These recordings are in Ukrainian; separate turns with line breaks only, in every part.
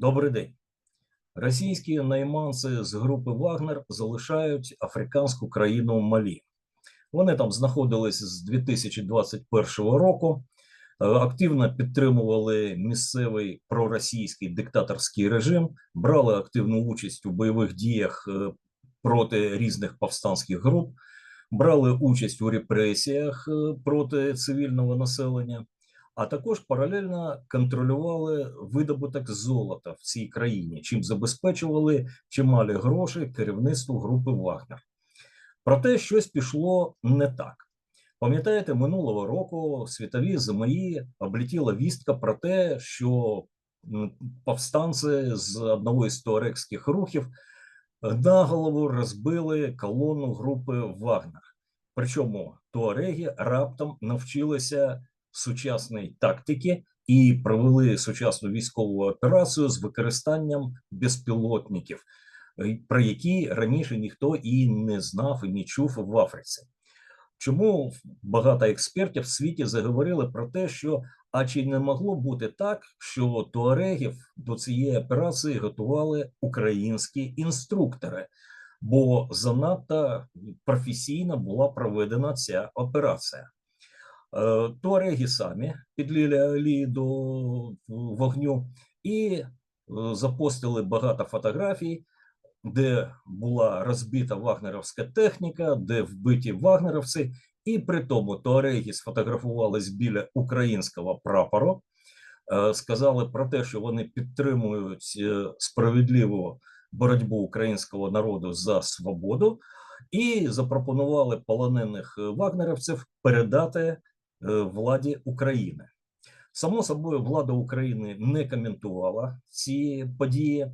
Добрий день. Російські найманці з групи Вагнер залишають африканську країну Малі. Вони там знаходились з 2021 року, е, активно підтримували місцевий проросійський диктаторський режим, брали активну участь у бойових діях е, проти різних повстанських груп, брали участь у репресіях е, проти цивільного населення а також паралельно контролювали видобуток золота в цій країні, чим забезпечували чималі гроші керівництву групи Вагнер. Проте щось пішло не так. Пам'ятаєте, минулого року світові ЗМІ облетіла вістка про те, що повстанці з одного із туарекських рухів на голову розбили колону групи Вагнер. Причому туареги раптом навчилися сучасної тактики і провели сучасну військову операцію з використанням безпілотників, е, про які раніше ніхто і не знав і не чув в Африці. Чому багато експертів в світі заговорили про те, що а чи не могло бути так, що туарегів до цієї операції готували українські інструктори, бо занадто професійно була проведена ця операція. Е, туареги самі підлили олії до вогню. І е, запостили багато фотографій, де була розбита вагнеровська техніка, де вбиті вагнеровці, і при тому туареги сфотографувались біля українського прапору, е, сказали про те, що вони підтримують справедливу боротьбу українського народу за свободу. І запропонували полонених вагнерівців передати Е, владі України. Само собою, влада України не коментувала ці події,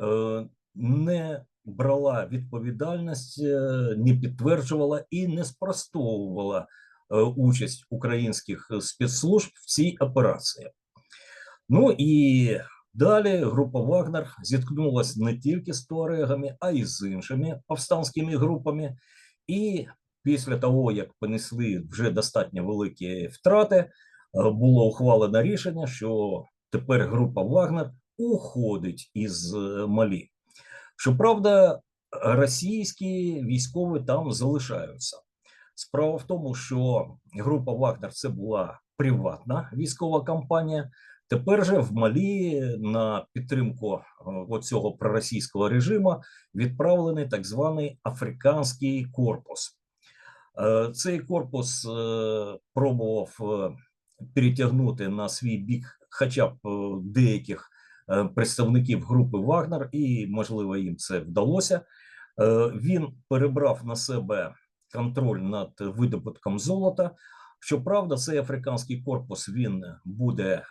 е, не брала відповідальність, е, не підтверджувала і не спростовувала участь українських спецслужб в цій операції. Ну і далі група Вагнер зіткнулася не тільки з туарегами, а й з іншими повстанськими групами. І після того, як понесли вже достатньо великі втрати, е, було ухвалено рішення, що тепер група Вагнер уходить із е, Малі. Щоправда, російські військові там залишаються. Справа в тому, що група Вагнер це була приватна військова кампанія. Тепер же в Малі на підтримку е, цього проросійського режиму відправлений так званий африканський корпус. Е, цей корпус е, пробував е, перетягнути на свій бік, хоча б деяких представників групи Вагнер, і можливо їм це вдалося. Він перебрав на себе контроль над видобутком золота. Щоправда, цей африканський корпус він буде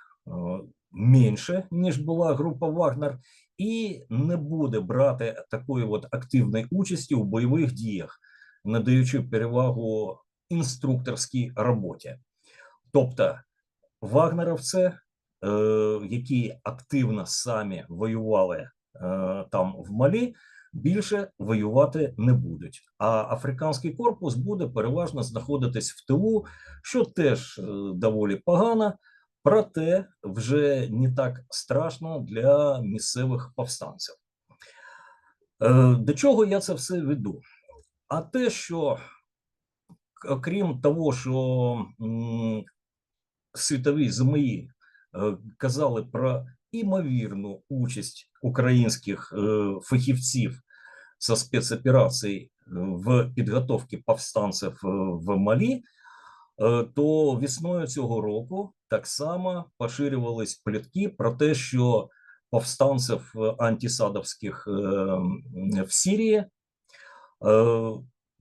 менше ніж була група Вагнер, і не буде брати такої от активної участі у бойових діях надаючи перевагу інструкторській роботі. Тобто вагнеровці, е, які активно самі воювали е, там в Малі, більше воювати не будуть. А африканський корпус буде переважно знаходитись в тилу, що теж е, доволі погано, проте вже не так страшно для місцевих повстанців. До чого я це все веду? А те, що окрім того, що світові ЗМІ е, казали про імовірну участь українських е, фахівців за спецоперацій е, в підготовці повстанців в Малі, то весною цього року так само поширювались плітки про те, що повстанців антисадовських в Сирії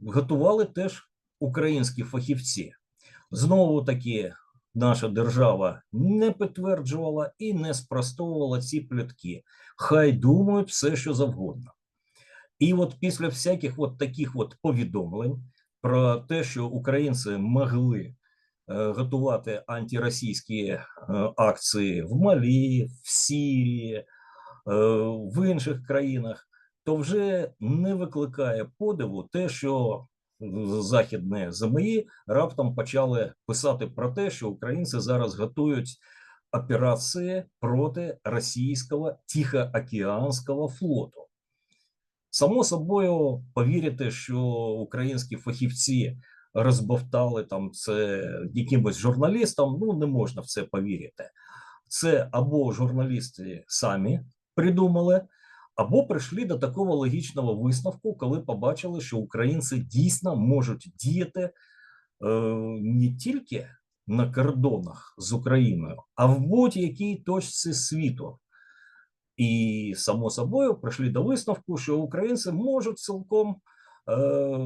готували теж українські фахівці. Знову таки, наша держава не підтверджувала і не спростовувала ці плітки. Хай думають все, що завгодно. І от після всяких от таких от повідомлень про те, що українці могли е, готувати антиросійські е, акції в Малі, в Сірії, е, в інших країнах, то вже не викликає подиву те, що західне ЗМІ раптом почали писати про те, що українці зараз готують операции проти російського Тихоокеанського флоту. Само собою повірити, що українські фахівці розбовтали там це якимось журналістам, ну не можна в це повірити. Це або журналісти самі придумали, або прийшли до такого логічного висновку, коли побачили, що українці дійсно можуть діяти е, не тільки на кордонах з Україною, а в будь-якій точці світу. І само собою прийшли до висновку, що українці можуть цілком е,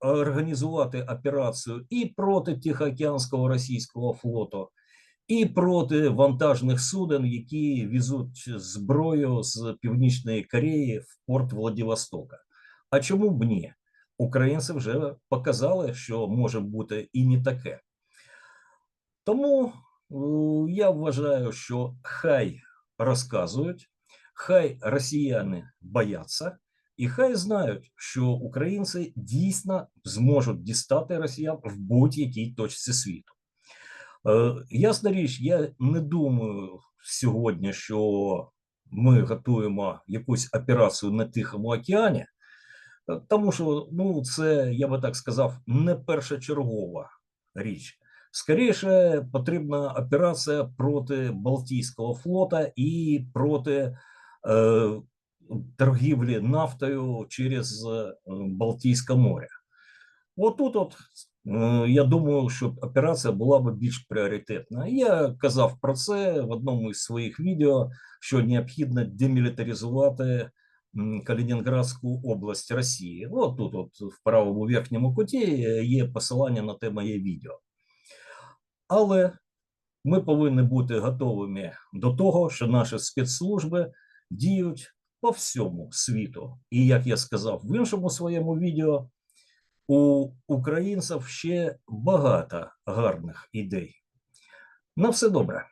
організувати операцію і проти Тихоокеанського російського флоту, і проти вантажних суден, які везуть зброю з Північної Кореї в порт Владивостока. А чому б ні? Українці вже показали, що може бути і не таке. Тому я вважаю, що хай розказують, хай росіяни бояться, і хай знають, що українці дійсно зможуть дістати росіян в будь-якій точці світу. Е, ясна річ, я не думаю сьогодні, що ми готуємо якусь операцію на Тихому океані, е, тому що ну, це, я би так сказав, не першочергова річ. Скоріше потрібна операція проти Балтійського флота і проти е, торгівлі нафтою через е, Балтійське море. Отут, от, я думаю, що операція була б більш пріоритетна. Я казав про це в одному із своїх відео, що необхідно демілітаризувати Калінінградську область Росії. От тут, от в правому верхньому куті, є посилання на те моє відео. Але ми повинні бути готовими до того, що наші спецслужби діють по всьому світу. І як я сказав в іншому своєму відео, у українців ще багато гарних ідей. На все добре.